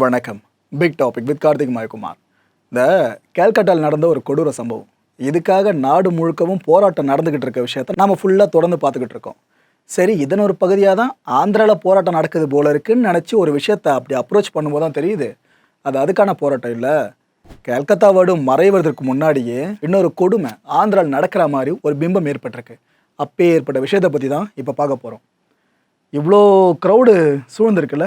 வணக்கம். Big topic with Karthik Mayakumar. இந்த கேல்கட்டாவில் நடந்த ஒரு கொடூர சம்பவம். இதுக்காக நாடு முழுக்கவும் போராட்டம் நடந்துக்கிட்டு இருக்க விஷயத்த நம்ம ஃபுல்லாக தொடர்ந்து பார்த்துக்கிட்டு இருக்கோம். சரி இதன் ஒரு பகுதியாக தான் ஆந்திராவில் போராட்டம் நடக்குது போல இருக்குன்னு நினச்சி ஒரு விஷயத்தை அப்படி அப்ரோச் பண்ணும்போது தான் தெரியுது. அது அதுக்கான போராட்டம் இல்லை. கல்கத்தா மறைவதற்கு முன்னாடியே இன்னொரு கொடுமை ஆந்திராவில் நடக்கிற மாதிரி ஒரு பிம்பம் ஏற்பட்டிருக்கு. அப்பே ஏற்பட்ட விஷயத்தை பற்றி தான் இப்போ பார்க்க போகிறோம் இவ்வளோ க்ரௌடு சூழ்ந்திருக்குல்ல.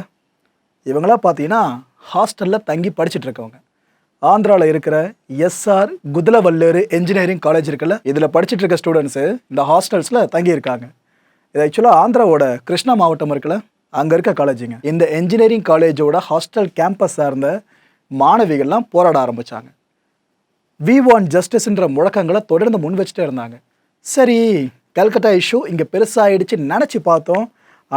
இவங்களாம் பார்த்தீங்கன்னா ஹாஸ்டலில் தங்கி படிச்சுட்டு இருக்கவங்க ஆந்திராவில் இருக்கிற எஸ்ஆர் குதலவல்லூர் இன்ஜினியரிங் காலேஜ் இருக்குல்ல இதில் படிச்சுட்டு இருக்க ஸ்டூடெண்ட்ஸு இந்த ஹாஸ்டல்ஸில் தங்கியிருக்காங்க. இது ஆக்சுவலாக ஆந்திராவோட கிருஷ்ணா மாவட்டம் இருக்குல்ல அங்கே இருக்க காலேஜுங்க இந்த இன்ஜினியரிங் காலேஜோட ஹாஸ்டல் கேம்பஸ் சார்ந்த மாணவிகள்லாம் போராட ஆரம்பித்தாங்க வி ஒன் ஜஸ்டிஸ்ன்ற முழக்கங்களை தொடர்ந்து முன் வச்சுட்டே இருந்தாங்க. சரி கல்கட்டா இஷ்யூ இங்கே பெருசாகிடுச்சு நினச்சி பார்த்தோம்.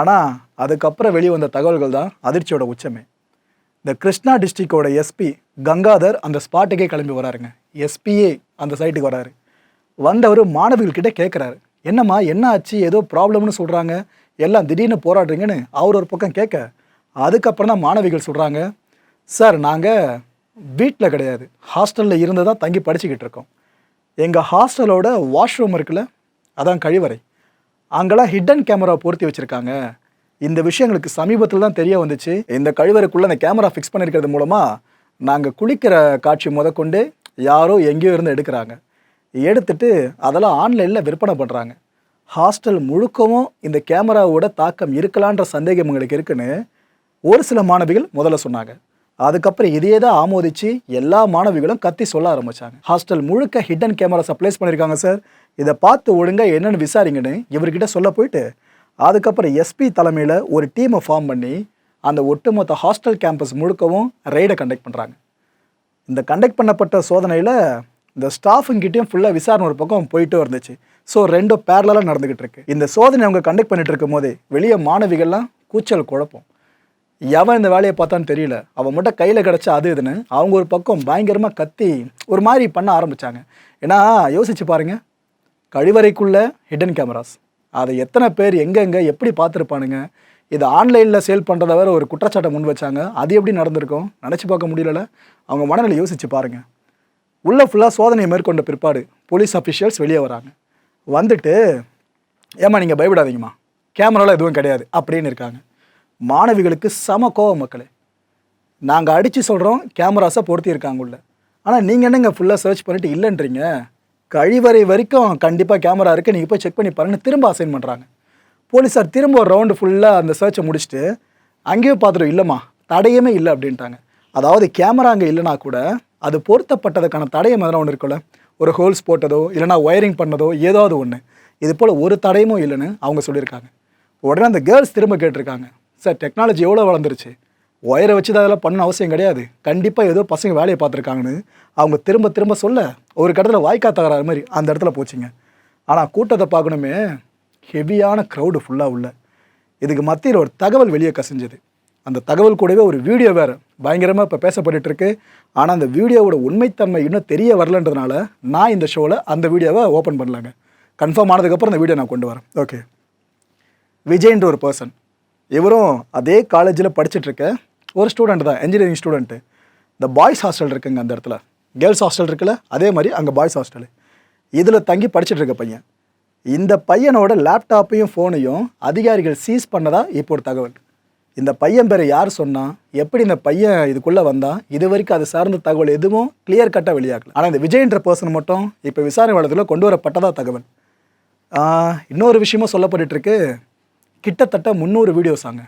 ஆனால் அதுக்கப்புறம் வெளிவந்த தகவல்கள் தான் அதிர்ச்சியோட உச்சமே. இந்த கிருஷ்ணா டிஸ்ட்ரிக்டோட எஸ்பி கங்காதர் அந்த ஸ்பாட்டுக்கே கிளம்பி வராருங்க. எஸ்பியே அந்த சைட்டுக்கு வராரு. வந்தவர் மாணவிகள்கிட்ட கேட்குறாரு என்னம்மா என்ன ஆச்சு? ஏதோ ப்ராப்ளம்னு சொல்கிறாங்க எல்லாம் திடீர்னு போராடுறீங்கன்னு அவர் ஒரு பக்கம் கேட்க அதுக்கப்புறம் தான் மாணவிகள் சொல்கிறாங்க சார் நாங்கள் வீட்டில் கிடையாது. ஹாஸ்டலில் இருந்து தான் தங்கி படிச்சுக்கிட்டு இருக்கோம். எங்கள் ஹாஸ்டலோட வாஷ்ரூம் இருக்குல்ல அதான் கழிவறை. அங்கெல்லாம் ஹிடன் கேமரா பொருத்தி வச்சுருக்காங்க. இந்த விஷயங்களுக்கு சமீபத்தில் தான் தெரிய வந்துச்சு. இந்த கழிவறைக்குள்ளே அந்த கேமரா ஃபிக்ஸ் பண்ணியிருக்கிறது மூலமாக நாங்கள் குளிக்கிற காட்சி முதற்கொண்டு யாரோ எங்கேயோ இருந்து எடுக்கிறாங்க. எடுத்துட்டு அதெல்லாம் ஆன்லைனில் விற்பனை பண்ணுறாங்க ஹாஸ்டல் முழுக்கவும் இந்த கேமராவோட தாக்கம் இருக்கலான்ற சந்தேகம் எங்களுக்கு இருக்குன்னு ஒரு சில மாணவிகள் முதல்ல சொன்னாங்க. அதுக்கப்புறம் இதையே தான் ஆமோதிச்சு எல்லா மாணவிகளும் கத்தி சொல்ல ஆரம்பித்தாங்க ஹாஸ்டல் முழுக்க ஹிடன் கேமரா சப்ளைஸ் பண்ணியிருக்காங்க சார் இதை பார்த்து ஒழுங்கா என்னென்னு விசாரிங்கன்னு இவர்கிட்ட சொல்ல போயிட்டு அதுக்கப்புறம் எஸ்பி தலைமையில் ஒரு டீமை ஃபார்ம் பண்ணி அந்த ஒட்டுமொத்த ஹாஸ்டல் கேம்பஸ் முழுக்கவும் ரெய்டை கண்டக்ட் பண்ணுறாங்க இந்த கண்டக்ட் பண்ணப்பட்ட சோதனையில் இந்த ஸ்டாஃபுங்கிட்டையும் ஃபுல்லாக விசாரணை ஒரு பக்கம் போயிட்டு இருந்துச்சு. ஸோ ரெண்டும் பேரலாக நடந்துக்கிட்டு இருக்கு. இந்த சோதனை அவங்க கண்டக்ட் பண்ணிட்டு இருக்கும் போதே வெளியே மாணவிகள்லாம் கூச்சல் குழப்பம். எவன் இந்த வேலையை பார்த்தான்னு தெரியல. அவன் மட்டும் கையில் கிடச்சா அது இதுன்னு அவங்க ஒரு பக்கம் பயங்கரமாக கத்தி ஒரு மாதிரி பண்ண ஆரம்பித்தாங்க ஏன்னா யோசிச்சு பாருங்கள் கழிவறைக்குள்ள ஹிடன் கேமராஸ் அதை எத்தனை பேர் எங்கெங்கே எப்படி பார்த்துருப்பானுங்க? இது ஆன்லைனில் சேல் பண்ணுறத வேறு ஒரு குற்றச்சாட்டை முன் வச்சாங்க. அது எப்படி நடந்திருக்கும்? நினச்சி பார்க்க முடியல அவங்க மனநிலை யோசிச்சு பாருங்க. உள்ளே ஃபுல்லாக சோதனையை மேற்கொண்ட பிற்பாடு போலீஸ் அஃபிஷியல்ஸ் வெளியே வராங்க. வந்துட்டு ஏம்மா நீங்கள் பயப்படாதீங்கம்மா. கேமராலாம் எதுவும் கிடையாது. அப்படின்னு இருக்காங்க. மாணவிகளுக்கு சம கோவ மக்களே. நாங்கள் அடித்து சொல்கிறோம் கேமராஸை பொருத்தி இருக்காங்க உள்ள. ஆனால் நீங்கள் என்னங்க ஃபுல்லாக சர்ச் பண்ணிவிட்டு இல்லைன்றீங்க? கழிவறை வரைக்கும் கண்டிப்பாக கேமரா இருக்குது நீங்கள் போய் செக் பண்ணி பாருங்கன்னு திரும்ப அசைன் பண்ணுறாங்க போலீஸார் திரும்ப ஒரு ரவுண்டு ஃபுல்லாக அந்த சர்ச்சை முடிச்சுட்டு அங்கேயும் பார்த்துட்டோம் இல்லைம்மா தடையுமே இல்லை அப்படின்ட்டாங்க. அதாவது கேமரா அங்கே இல்லைனா கூட அது பொருத்தப்பட்டதுக்கான தடயம் எதனா ஒன்று இருக்குல்ல ஒரு ஹோல்ஸ் போட்டதோ இல்லைனா ஒயரிங் பண்ணதோ ஏதாவது ஒன்று இது போல் ஒரு தடையமும் இல்லைன்னு அவங்க சொல்லியிருக்காங்க. உடனே அந்த கேர்ள்ஸ் திரும்ப கேட்டிருக்காங்க. சார் டெக்னாலஜி எவ்வளோ வளர்ந்துருச்சு? ஒயரை வச்சு தான் அதெல்லாம் பண்ண அவசியம் கிடையாது. கண்டிப்பாக ஏதோ பசங்க வேலையை பார்த்துருக்காங்கன்னு அவங்க திரும்ப திரும்ப சொல்ல ஒரு கடத்தில் வாய்க்கா தகராறு மாதிரி அந்த இடத்துல போச்சுங்க. ஆனால் கூட்டத்தை பார்க்கணுமே ஹெவியான க்ரௌடு ஃபுல்லாக உள்ள. இதுக்கு மத்தியில் ஒரு தகவல் வெளியே கசிஞ்சது. அந்த தகவல் கூடவே ஒரு வீடியோ வேறு பயங்கரமாக இப்போ பேசப்பட்டுருக்கு ஆனால் அந்த வீடியோவோட உண்மைத்தன்மை இன்னும் தெரிய வரலன்றதுனால நான் இந்த ஷோவில் அந்த வீடியோவை ஓப்பன் பண்ணலாங்க. கன்ஃபார்ம் ஆனதுக்கப்புறம் அந்த வீடியோ நான் கொண்டு வரேன். ஓகே விஜய்ன்ற ஒரு பர்சன் இவரும் அதே காலேஜில் படிச்சுட்ருக்க ஒரு ஸ்டூடெண்ட் தான் இன்ஜினியரிங் ஸ்டூடெண்ட்டு இந்த பாய்ஸ் ஹாஸ்டல் இருக்குங்க அந்த இடத்துல. கேர்ள்ஸ் ஹாஸ்டல் இருக்குல்ல அதே மாதிரி அங்கே பாய்ஸ் ஹாஸ்டலு இதில் தங்கி படிச்சுட்டு இருக்க பையன். இந்த பையனோட லேப்டாப்பையும் ஃபோனையும் அதிகாரிகள் சீஸ் பண்ணதா இப்போ ஒரு தகவல். இந்த பையன் பேரை யார் சொன்னால் எப்படி இந்த பையன் இதுக்குள்ளே வந்தான் இது வரைக்கும் அது சார்ந்த தகவல் எதுவும் கிளியர் கட்டாக வெளியாகல. ஆனால் இந்த விஜய்ன்ற பர்சன் மட்டும் இப்போ விசாரணை வளத்தில் கொண்டு வரப்பட்டதா தகவல். இன்னொரு விஷயமும் சொல்லப்பட்டுருக்கு கிட்டத்தட்ட முந்நூறு வீடியோஸ் ஆங்க.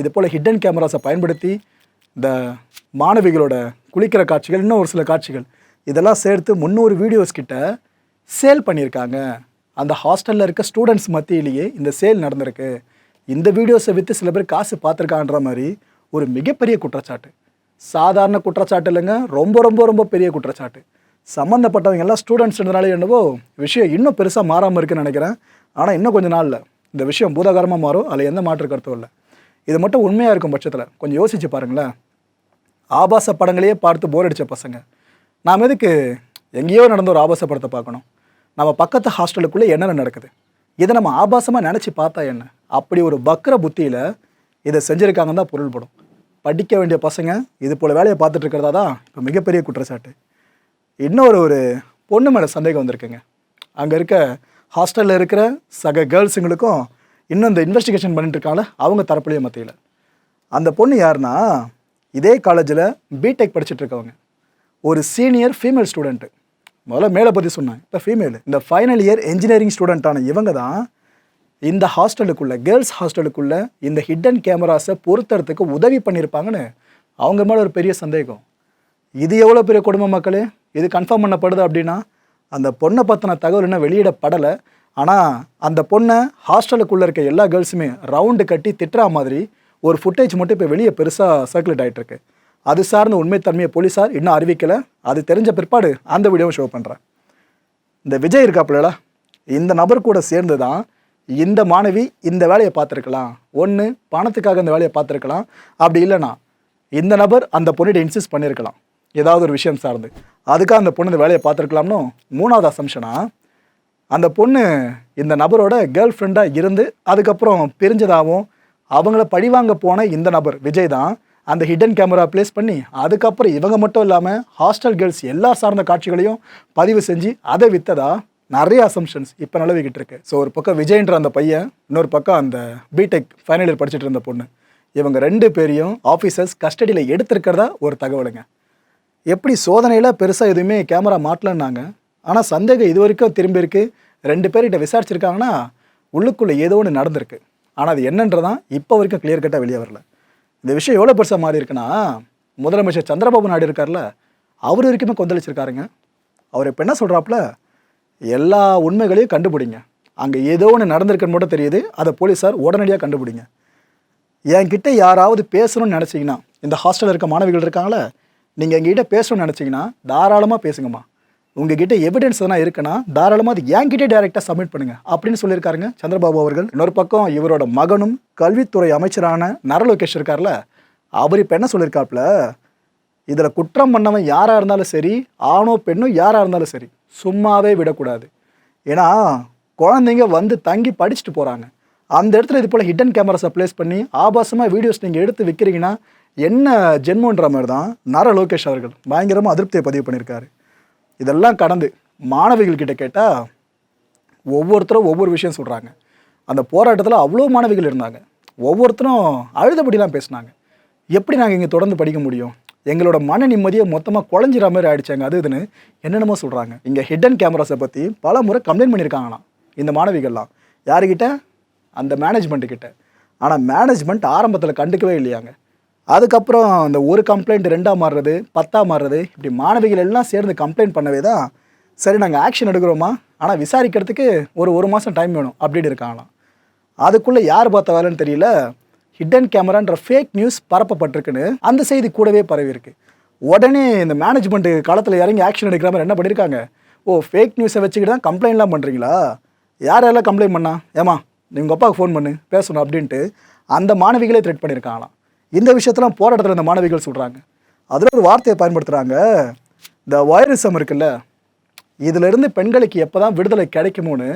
இது போல் ஹிடன் கேமராஸை பயன்படுத்தி இந்த மாணவிகளோட குளிக்கிற காட்சிகள் இன்னும் ஒரு சில காட்சிகள் இதெல்லாம் சேர்த்து முந்நூறு வீடியோஸ் கிட்ட சேல் பண்ணியிருக்காங்க. அந்த ஹாஸ்டலில் இருக்க ஸ்டூடெண்ட்ஸ் மத்தியிலேயே இந்த சேல் நடந்திருக்கு. இந்த வீடியோஸை விற்று சில பேர் காசு பார்த்துருக்கான்ற மாதிரி ஒரு மிகப்பெரிய குற்றச்சாட்டு. சாதாரண குற்றச்சாட்டு இல்லைங்க ரொம்ப ரொம்ப ரொம்ப பெரிய குற்றச்சாட்டு. சம்மந்தப்பட்டவங்க எல்லாம் ஸ்டூடெண்ட்ஸ்ன்றதுனால என்னவோ விஷயம் இன்னும் பெருசாக மாறாமல் இருக்குன்னு நினைக்கிறேன். ஆனால் இன்னும் கொஞ்சம் நாளில் இந்த விஷயம் பூதாகரமாக மாறும். அதில் எந்த மாற்று கருத்தும் இல்லை. இது மட்டும் உண்மையாக இருக்கும் பட்சத்தில் கொஞ்சம் யோசிச்சு பாருங்களேன். ஆபாச படங்களையே பார்த்து போர் அடித்த பசங்க. நாம் எதுக்கு எங்கேயோ நடந்த ஒரு ஆபாச படத்தை பார்க்கணும். நம்ம பக்கத்து ஹாஸ்டலுக்குள்ளே என்னென்ன நடக்குது? இதை நம்ம ஆபாசமாக நினச்சி பார்த்தா என்ன? அப்படி ஒரு பக்ர புத்தியில் இதை செஞ்சுருக்காங்கன்னு தான் பொருள்படும். படிக்க வேண்டிய பசங்க இது போல் வேலையை பார்த்துட்டு இருக்கிறதா தான் இப்போ மிகப்பெரிய குற்றச்சாட்டு. இன்னொரு ஒரு பொண்ணு மேலே சந்தேகம் வந்திருக்குங்க. அங்கே இருக்க ஹாஸ்டலில் இருக்கிற சக கேர்ள்ஸுங்களுக்கும் இன்னும் இந்த இன்வெஸ்டிகேஷன் பண்ணிட்டு இருக்காங்கள அவங்க தரப்புலையே மத்தியில். அந்த பொண்ணு யாருன்னா இதே காலேஜில் பிடெக் படிச்சுட்டு இருக்கவங்க ஒரு சீனியர் ஃபீமேல் ஸ்டூடெண்ட்டு முதல்ல மேலே பற்றி சொன்னாங்க. இப்போ ஃபீமேல் இந்த ஃபைனல் இயர் இன்ஜினியரிங் ஸ்டூடெண்ட்டான இவங்க தான் இந்த ஹாஸ்டலுக்குள்ளே கேர்ள்ஸ் ஹாஸ்டலுக்குள்ளே இந்த ஹிடன் கேமராஸை பொருத்துறதுக்கு உதவி பண்ணியிருப்பாங்கன்னு அவங்க மேலே ஒரு பெரிய சந்தேகம். இது எவ்வளோ பெரிய குடும்ப மக்களே? இது கன்ஃபார்ம் பண்ணப்படுது அப்படின்னா அந்த பொண்ணை பற்றின தகவல் இன்னும் வெளியிடப்படலை. ஆனால் அந்த பொண்ணை ஹாஸ்டலுக்குள்ளே இருக்க எல்லா கேர்ள்ஸுமே ரவுண்டு கட்டி திட்டுற மாதிரி ஒரு ஃபுட்டேஜ் மட்டும் இப்போ வெளியே பெருசாக சர்க்குலேட் ஆகிட்டுருக்கு அது சார்ந்த உண்மைத்தன்மையை போலீஸார் இன்னும் அறிவிக்கலை. அது தெரிஞ்ச பிற்பாடு அந்த வீடியோவை ஷோ பண்ணுறேன் இந்த விஜய் இருக்காப்புல இந்த நபர் கூட சேர்ந்து தான் இந்த மாணவி இந்த வேலையை பார்த்துருக்கலாம். ஒன்று பணத்துக்காக இந்த வேலையை பார்த்துருக்கலாம். அப்படி இல்லைனா இந்த நபர் அந்த பொண்ணிட்ட இன்சிஸ்ட் பண்ணியிருக்கலாம். ஏதாவது ஒரு விஷயம் சார்ந்து. அதுக்காக அந்த பொண்ணு இந்த வேலையை பார்த்துருக்கலாம்னு மூணாவது அசம்ஷனாக அந்த பொண்ணு இந்த நபரோட கேர்ள் ஃப்ரெண்டாக இருந்து அதுக்கப்புறம் பிரிஞ்சதாகவும் அவங்கள பழிவாங்க போன இந்த நபர் விஜய் தான் அந்த ஹிடன் கேமரா ப்ளேஸ் பண்ணி அதுக்கப்புறம் இவங்க மட்டும் இல்லாமல் ஹாஸ்டல் கேர்ள்ஸ் எல்லா சார்ந்த காட்சிகளையும் பதிவு செஞ்சு அதை விற்றதா நிறைய அசம்ஷன்ஸ் இப்போ நிலவிக்கிட்டு இருக்கு. ஸோ ஒரு பக்கம் விஜய்ன்ற அந்த பையன் இன்னொரு பக்கம் அந்த பிடெக் ஃபைனல் இயர் படிச்சுட்டு இருந்த பொண்ணு. இவங்க ரெண்டு பேரையும் ஆஃபீஸர்ஸ் கஸ்டடியில் எடுத்திருக்கிறதா ஒரு தகவலுங்க. எப்படி சோதனையில் பெருசாக எதுவுமே கேமரா மாட்டலன்னாங்க. ஆனால் சந்தேகம் இது வரைக்கும் திரும்பியிருக்கு ரெண்டு பேர்கிட்ட விசாரிச்சிருக்காங்கன்னா உள்ளுக்குள்ளே ஏதோ ஒன்று நடந்திருக்கு. ஆனால் அது என்னன்றதான் இப்போ வரைக்கும் கிளியர் கட்டாக வெளியே வரல. இந்த விஷயம் எவ்வளோ பெருசாக மாறி இருக்குன்னா முதலமைச்சர் சந்திரபாபு நாயுடு இருக்கார்ல அவர் வரைக்குமே கொந்தளிச்சிருக்காருங்க. அவர் இப்போ என்ன சொல்கிறாப்புல எல்லா உண்மைகளையும் கண்டுபிடிங்க. அங்கே ஏதோ ஒன்று நடந்திருக்குன்னு மட்டும் தெரியுது அதை போலீஸார் உடனடியாக கண்டுபிடிங்க. என்கிட்ட யாராவது பேசணும்னு நினச்சிங்கன்னா இந்த ஹாஸ்டலில் இருக்க மாணவிகள் இருக்காங்களே நீங்கள் எங்ககிட்ட பேசணும்னு நினச்சிங்கன்னா தாராளமாக பேசுங்கம்மா. உங்ககிட்ட எவிடன்ஸ் எதனா இருக்குன்னா தாராளமாக அது என்கிட்ட டைரெக்டாக சப்மிட் பண்ணுங்க. அப்படின்னு சொல்லியிருக்காருங்க சந்திரபாபு அவர்கள். இன்னொரு பக்கம் இவரோட மகனும் கல்வித்துறை அமைச்சரான நரலோகேஷ் இருக்கார்ல அவர் இப்போ என்ன சொல்லியிருக்காப்புல இதில் குற்றம் பண்ணவன் யாராக இருந்தாலும் சரி ஆணோ பெண்ணோ யாராக இருந்தாலும் சரி சும்மாவே விடக்கூடாது. ஏன்னா குழந்தைங்க வந்து தங்கி படிச்சுட்டு போகிறாங்க அந்த இடத்துல இது போல் ஹிடன் கேமராஸை ப்ளேஸ் பண்ணி ஆபாசமாக வீடியோஸ் நீங்கள் எடுத்து விற்கிறீங்கன்னா என்ன ஜென்மன்ற மாதிரி தான் நர லோகேஷ் அவர்கள் பயங்கரமாக அதிருப்தியை பதிவு பண்ணியிருக்காரு. இதெல்லாம் கடந்து மாணவிகள்கிட்ட கேட்டால் ஒவ்வொருத்தரும் ஒவ்வொரு விஷயம் சொல்கிறாங்க அந்த போராட்டத்தில் அவ்வளோ மாணவிகள் இருந்தாங்க. ஒவ்வொருத்தரும் அழுதபடிலாம் பேசினாங்க. எப்படி நாங்கள் இங்கே தொடர்ந்து படிக்க முடியும்? எங்களோட மன நிம்மதியை மொத்தமாக குழஞ்சிற மாதிரி ஆயிடுச்சாங்க. அது இதுன்னு என்னென்னமோ சொல்கிறாங்க இங்கே ஹிடன் கேமராஸை பற்றி பல முறை கம்ப்ளைண்ட் பண்ணியிருக்காங்களாம் இந்த மாணவிகள்லாம். யாருக்கிட்ட அந்த மேனேஜ்மெண்ட்டுக்கிட்ட ஆனால் மேனேஜ்மெண்ட் ஆரம்பத்தில் கண்டுக்கவே இல்லையாங்க. அதுக்கப்புறம் அந்த ஒரு கம்ப்ளைண்ட் ரெண்டாக மாறுறது பத்தாக மாறுறது இப்படி மாணவிகள் எல்லாம் சேர்ந்து கம்ப்ளைண்ட் பண்ணவே தான் சரி நாங்கள் ஆக்ஷன் எடுக்கிறோமா? ஆனால் விசாரிக்கிறதுக்கு ஒரு ஒரு மாதம் டைம் வேணும் அப்படின்னு இருக்காங்களாம். அதுக்குள்ளே யார் பார்த்த வேலைன்னு தெரியல. ஹிடன் கேமரான்ற ஃபேக் நியூஸ் பரப்பப்பட்டிருக்குன்னு அந்த செய்தி கூடவே பரவி இருக்கு. உடனே இந்த மேனேஜ்மெண்ட்டு காலத்தில் இறங்கி ஆக்ஷன் எடுக்கிற மாதிரி என்ன பண்ணியிருக்காங்க ஓ ஃபேக் நியூஸை வச்சுக்கிட்டு தான் கம்ப்ளைண்ட்லாம் பண்ணுறீங்களா யார் யாரெல்லாம் கம்ப்ளைண்ட் பண்ணா? ஏமா நீ உங்கள் அப்பாவுக்கு ஃபோன் பண்ணு பேசணும் அப்படின்ட்டு அந்த மாணவிகளே த்ரெட் பண்ணியிருக்காங்களாம் இந்த விஷயத்தெல்லாம் போராட்டத்தில் இந்த மாணவிகள் சொல்கிறாங்க அதில் ஒரு வார்த்தையை பயன்படுத்துகிறாங்க இந்த வைரஸம் இருக்குல்ல இதிலிருந்து பெண்களுக்கு எப்போ தான் விடுதலை கிடைக்குமோன்னு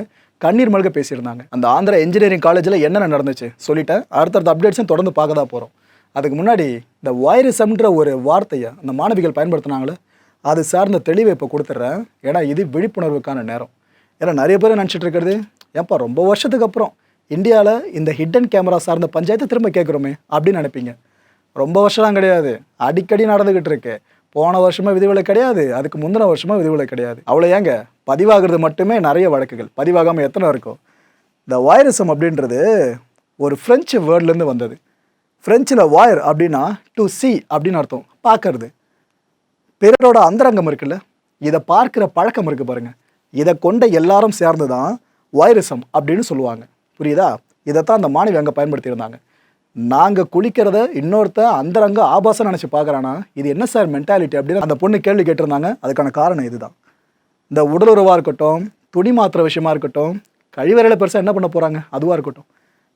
கண்ணீர் மல்க பேசியிருந்தாங்க. அந்த ஆந்திரா இன்ஜினியரிங் காலேஜில் என்னென்ன நடந்துச்சு? சொல்லிட்டேன். அடுத்தடுத்த அப்டேட்ஸும் தொடர்ந்து பார்க்க தான் போகிறோம் அதுக்கு முன்னாடி இந்த வைரசம்ன்ற ஒரு வார்த்தையை அந்த மாணவிகள் பயன்படுத்தினாங்களே அது சார்ந்த தெளிவை இப்போ கொடுத்துட்றேன் ஏன்னா இது விழிப்புணர்வுக்கான நேரம். ஏன்னா நிறைய பேர் நினச்சிட்டு இருக்கிறது? ஏன்ப்பா ரொம்ப வருஷத்துக்கு அப்புறம் இந்தியாவில் இந்த ஹிடன் கேமரா சார்ந்த பஞ்சாயத்தை திரும்ப கேட்குறோமே அப்படின்னு நினைப்பீங்க. ரொம்ப வருஷம்லாம் கிடையாது. அடிக்கடி நடந்துக்கிட்டு இருக்கு போன வருஷமா விதிவிலை கிடையாது. அதுக்கு முந்தின வருஷமா விதிவிலை கிடையாது. அவ்வளோ ஏங்க? பதிவாகிறது மட்டுமே நிறைய வழக்குகள். பதிவாகாமல் எத்தனை இருக்கும்? இந்த வாயரிசம் அப்படின்றது ஒரு ஃப்ரெஞ்சு வேர்ட்லேருந்து வந்தது. ஃப்ரெஞ்சில் வாயர் அப்படின்னா டு சி அப்படின்னு அர்த்தம். பார்க்கறது. பிறரோட அந்தரங்கம் இருக்குல்ல? இதை பார்க்குற பழக்கம் இருக்கு பாருங்கள் இதை கொண்ட எல்லாரும் சேர்ந்து தான் வைரசம் அப்படின்னு சொல்லுவாங்க. புரியுதா? இதைத்தான் அந்த மாணவி அங்கே பயன்படுத்தியிருந்தாங்க. நாங்கள் குளிக்கிறத இன்னொருத்த அந்தரங்க ஆபாசம் நினச்சி பார்க்குறானா இது என்ன சார் மென்டாலிட்டி அப்படின்னு அந்த பொண்ணு கேள்வி கேட்டிருந்தாங்க. அதுக்கான காரணம் இதுதான். இந்த உடலுறவாக இருக்கட்டும் துணி மாத்திர விஷயமா இருக்கட்டும் கழிவறையில் பெருசாக என்ன பண்ண போகிறாங்க அதுவாக இருக்கட்டும்.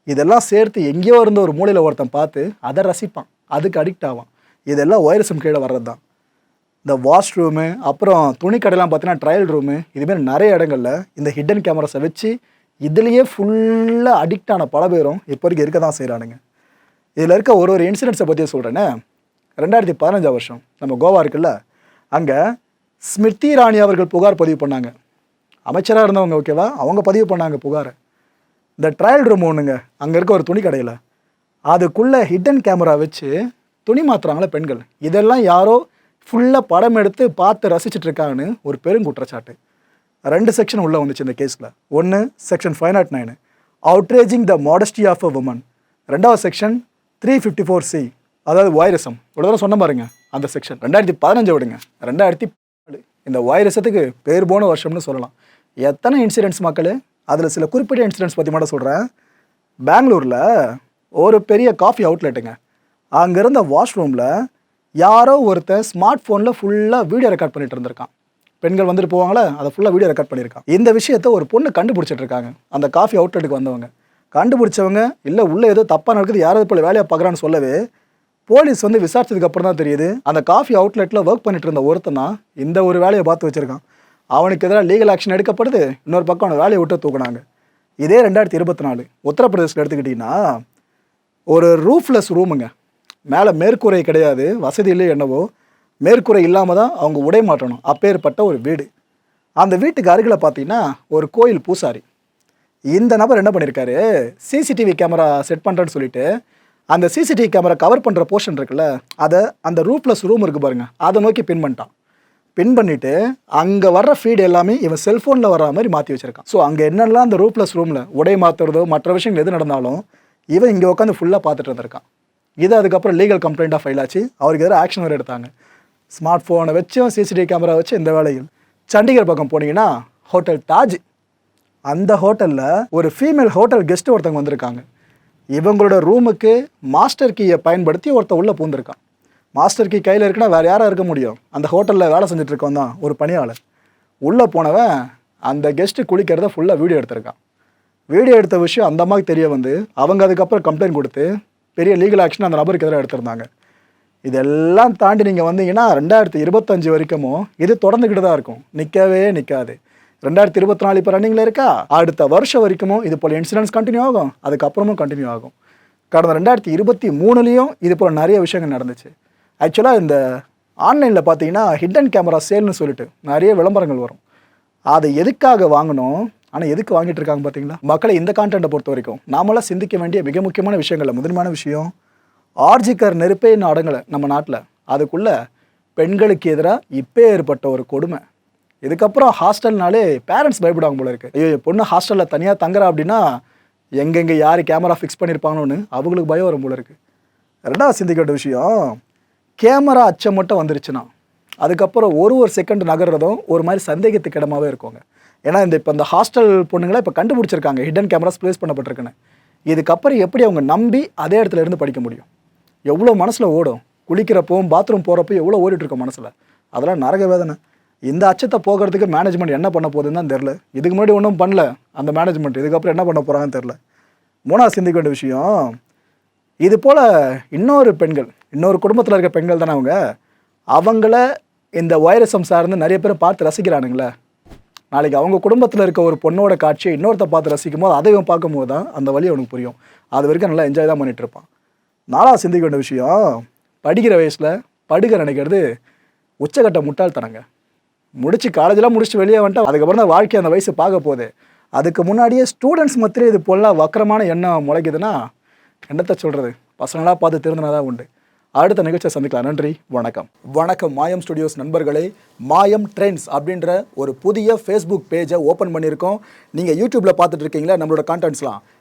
இதெல்லாம் சேர்த்து எங்கேயோ இருந்த ஒரு மூலையில் ஒருத்தன் பார்த்து அதை ரசிப்பான். அதுக்கு அடிக்ட் ஆவான். இதெல்லாம் வைரஸும் கீழே வர்றது தான் இந்த வாஷ் ரூமு அப்புறம் துணிக்கடைலாம் பார்த்தீங்கன்னா ட்ரையல் ரூமு இதுமாரி நிறைய இடங்களில் இந்த ஹிடன் கேமராஸை வச்சு இதுலேயே ஃபுல்லாக அடிக்ட் ஆன பல பேரும் இப்போ வரைக்கும் இருக்க தான் செய்கிறானுங்க இதில் இருக்க ஒரு ஒரு இன்சிடென்ட்ஸை பற்றி சொல்கிறேன்னு ரெண்டாயிரத்தி பதினஞ்சாம் வருஷம் நம்ம கோவா இருக்குல்ல அங்கே ஸ்மிருதி இராணி அவர்கள் புகார் பதிவு பண்ணாங்க. அமைச்சராக இருந்தவங்க ஓகேவா அவங்க பதிவு பண்ணாங்க புகாரை. இந்த ட்ரையல் ரூம் ஒன்றுங்க அங்கே இருக்க ஒரு துணி கடையில் அதுக்குள்ளே ஹிடன் கேமரா வச்சு துணி மாற்றுறாங்களே பெண்கள். இதெல்லாம் யாரோ ஃபுல்லாக படம் எடுத்து பார்த்து ரசிச்சிட்டு இருக்காங்கன்னு ஒரு பெருங்குற்றச்சாட்டு ரெண்டு செக்ஷன் உள்ளே வந்துச்சு இந்த கேஸில் ஒன்று section five naught nine outraging the modesty of a woman ரெண்டாவது section three fifty four C அதாவது வைரசம் இவ்வளோ தூரம் சொன்ன பாருங்க அந்த செக்ஷன் ரெண்டாயிரத்தி பதினஞ்சை விடுங்க. ரெண்டாயிரத்தி நாலு இந்த வைரசத்துக்கு பேர் போன வருஷம்னு சொல்லலாம். எத்தனை இன்சிடென்ட்ஸ் மக்கள்? அதில் சில குறிப்பிட்ட இன்சிடென்ட்ஸ் பற்றி மட்டும் சொல்கிறேன் பெங்களூரில் ஒரு பெரிய காஃபி அவுட்லெட்டுங்க அங்கே இருந்த வாஷ்ரூமில் யாரோ ஒருத்தர் ஸ்மார்ட் ஃபோனில் ஃபுல்லாக வீடியோ ரெக்கார்ட் பண்ணிட்டு இருந்திருக்கான். பெண்கள் வந்துட்டு போவாங்களே அதை ஃபுல்லாக வீடியோ ரெக்கார்ட் பண்ணியிருக்கான். இந்த விஷயத்த ஒரு பொண்ணு கண்டுபிடிச்சிட்டு இருக்காங்க. அந்த காஃபி அவுட்லெட்டுக்கு வந்தவங்க. கண்டுபிடிச்சவங்க இல்லை உள்ளே ஏதோ தப்பாக நடக்குது யாராவது போல வேலையை பார்க்குறான்னு சொல்லவே போலீஸ் வந்து விசாரிச்சதுக்கு அப்புறம் தான் தெரியுது. அந்த காஃபி அவுட்லெட்டில் ஒர்க் பண்ணிட்டு இருந்த ஒருத்தன் தான் இந்த ஒரு வேலையை பார்த்து வச்சுருக்கான். அவனுக்கு எதிராக லீகல் ஆக்ஷன் எடுக்கப்படுது இன்னொரு பக்கம் அவனை வேலையை விட்டு தூக்குனாங்க. இதே ரெண்டாயிரத்தி இருபத்தி நாலு உத்தரப்பிரதேசில் எடுத்துக்கிட்டிங்கன்னா ஒரு ரூஃப்லெஸ் ரூமுங்க மேலே மேற்கூரை கிடையாது வசதி இல்லை என்னவோ மேற்கூரை இல்லாமல் தான் அவங்க உடை மாற்றணும். அப்பேற்பட்ட ஒரு வீடு. அந்த வீட்டுக்கு அருகில் பார்த்தீங்கன்னா ஒரு கோயில் பூசாரி. இந்த நபர் என்ன பண்ணியிருக்காரு சிசிடிவி கேமரா செட் பண்ணுறேன்னு சொல்லிட்டு அந்த சிசிடிவி கேமரா கவர் பண்ணுற போர்ஷன் இருக்குல்ல அதை அந்த ரூப்லஸ் ரூம் இருக்குது பாருங்கள் அதை நோக்கி பின் பண்ணிட்டான். பின் பண்ணிவிட்டு அங்கே வர்ற ஃபீடு எல்லாமே இவன் செல்ஃபோனில் வர்ற மாதிரி மாற்றி வச்சிருக்கான். ஸோ அங்கே என்னெல்லாம் அந்த ரூப்லஸ் ரூமில் உடை மாற்றுறதோ மற்ற விஷயங்கள் எது நடந்தாலும் இவன் இங்கே உட்காந்து ஃபுல்லாக பார்த்துட்டு இருந்திருக்கான். இது அதுக்கப்புறம் லீகல் கம்ப்ளைண்ட்டாக ஃபைல் ஆச்சு. அவருக்கு எதிராக ஆக்ஷன் வேறு எடுத்தாங்க. ஸ்மார்ட் ஃபோனை வச்சும் சிசிடிவி கேமரா வச்சு இந்த வேலையில் சண்டிகர் பக்கம் போனீங்கன்னா ஹோட்டல் தாஜ். அந்த ஹோட்டலில் ஒரு ஃபீமேல் ஹோட்டல் கெஸ்ட் ஒருத்தவங்க வந்திருக்காங்க. இவங்களோட ரூமுக்கு மாஸ்டர் கீயை பயன்படுத்தி ஒருத்தன் உள்ளே பூந்திருக்கான். மாஸ்டர் கீ கையில் இருக்குன்னா வேறு யாராக இருக்க முடியும்? அந்த ஹோட்டலில் வேலை செஞ்சுட்டு தான் ஒரு பணியாளர். உள்ளே போனவன் அந்த கெஸ்ட்டு குளிக்கிறத ஃபுல்லாக வீடியோ எடுத்திருக்கான். வீடியோ எடுத்த விஷயம் அந்த அம்மாவுக்கு தெரிய வந்து அவங்க அதுக்கப்புறம் கம்ப்ளைண்ட் கொடுத்து பெரிய லீகல் ஆக்ஷன் அந்த நபருக்கு எதிராக எடுத்திருந்தாங்க. இதெல்லாம் தாண்டி நீங்கள் வந்தீங்கன்னா ரெண்டாயிரத்தி இருபத்தஞ்சு வரைக்கும் இது தொடர்ந்துக்கிட்டு தான் இருக்கும். நிற்கவே நிற்காது ரெண்டாயிரத்தி இருபத்தி நாலு இப்போ ரன்னிங்கில் இருக்கா? அடுத்த வருஷம் வரைக்கும் இது போல் இன்சூரன்ஸ் கண்டினியூ ஆகும். அதுக்கப்புறமும் கண்டினியூ ஆகும். கடந்த ரெண்டாயிரத்தி இருபத்தி மூணுலேயும் இது போல் நிறைய விஷயங்கள் நடந்துச்சு. ஆக்சுவலாக இந்த ஆன்லைனில் பார்த்தீங்கன்னா ஹிடன் கேமரா சேல்னு சொல்லிட்டு நிறைய விளம்பரங்கள் வரும். அதை எதுக்காக வாங்கணும்? ஆனால் எதுக்கு வாங்கிட்டு இருக்காங்க பார்த்தீங்களா? மக்களை இந்த கான்டென்ட்டை பொறுத்த வரைக்கும் நாமெல்லாம் சிந்திக்க வேண்டிய மிக முக்கியமான விஷயங்களில் முதன்மையான விஷயம் ஆர்ஜிக்கர் நெருப்பே அடங்கலை நம்ம நாட்டில். அதுக்குள்ளே பெண்களுக்கு எதிராக இப்போ ஏற்பட்ட ஒரு கொடுமை. இதுக்கப்புறம் ஹாஸ்டல்னாலே பேரண்ட்ஸ் பயப்படுவாங்க போல இருக்கு. ஐயோ பொண்ணு ஹாஸ்டலில் தனியாக தங்குறா அப்படின்னா எங்கெங்கே யார் கேமரா ஃபிக்ஸ் பண்ணியிருப்பாங்கன்னு அவங்களுக்கு பயம் வரும் போல இருக்கு. ரெண்டாவது சிந்திக்க வேண்டிய விஷயம் கேமரா அச்சம் மட்டும் வந்துருச்சுன்னா அதுக்கப்புறம் ஒரு ஒரு செகண்ட் நகர்றதும் ஒரு மாதிரி சந்தேகத்துக்கு இடமாவே இருக்குங்க. ஏன்னா இந்த இப்போ இந்த ஹாஸ்டல் பொண்ணுங்களை இப்போ கண்டுபிடிச்சிருக்காங்க ஹிடன் கேமராஸ் ப்ளேஸ் பண்ணப்பட்டிருக்குன்னு. இதுக்கப்புறம் எப்படி அவங்க நம்பி அதே இடத்துல இருந்து படிக்க முடியும்? எவ்வளோ மனசில் ஓடும்? குளிக்கிறப்போ பாத்ரூம் போகிறப்போ எவ்வளோ ஓடிட்டுருக்கோம் மனசில்? அதெல்லாம் நரக வேதனை. இந்த அச்சத்தை போகிறதுக்கு மேனேஜ்மெண்ட் என்ன பண்ண போகுதுன்னு தான் தெரில இதுக்கு முன்னாடி ஒன்றும் பண்ணல அந்த மேனேஜ்மெண்ட் இதுக்கப்புறம் என்ன பண்ண போகிறாங்கன்னு தெரில மூணாவது சிந்திக்க வேண்டிய விஷயம் இது போல் இன்னொரு பெண்கள் இன்னொரு குடும்பத்தில் இருக்க பெண்கள் தானே அவங்க. அவங்கள இந்த வைரஸம் சார்ந்து நிறைய பேர் பார்த்து ரசிக்கிறானுங்களே. நாளைக்கு அவங்க குடும்பத்தில் இருக்க ஒரு பொண்ணோட காட்சியை இன்னொருத்த பார்த்து ரசிக்கும் போது அதையும் பார்க்கும்போது தான் அந்த வழி அவனுக்கு புரியும். அது வரைக்கும் நல்லா என்ஜாய் தான் பண்ணிகிட்டு இருப்பான். நாலாவது சிந்திக்க வேண்டிய விஷயம் படிக்கிற வயசில் படுக்க நினைக்கிறது உச்சக்கட்ட முட்டாள்தனங்க. முடிச்சு காலேஜெலாம் முடிச்சுட்டு வெளியே வந்துட்டு அதுக்கப்புறம் தான் வாழ்க்கை அந்த வயசு பார்க்க போகுது. அதுக்கு முன்னாடியே ஸ்டூடெண்ட்ஸ் மத்தியிலே இது போல வக்கரமான எண்ணம் முளைக்குதுன்னா என்னத்தை சொல்கிறது பசங்களாக பார்த்து திருந்தினா உண்டு. அடுத்த நிகழ்ச்சியை சந்திக்கலாம். நன்றி வணக்கம். வணக்கம் மாயம் ஸ்டுடியோஸ் நண்பர்களே. மாயம் ட்ரெண்ட்ஸ் அப்படின்ற ஒரு புதிய ஃபேஸ்புக் பேஜை ஓப்பன் பண்ணியிருக்கோம். நீங்கள் யூடியூப்பில் பார்த்துட்டு இருக்கீங்களா? நம்மளோட கான்டென்ட்ஸ்லாம்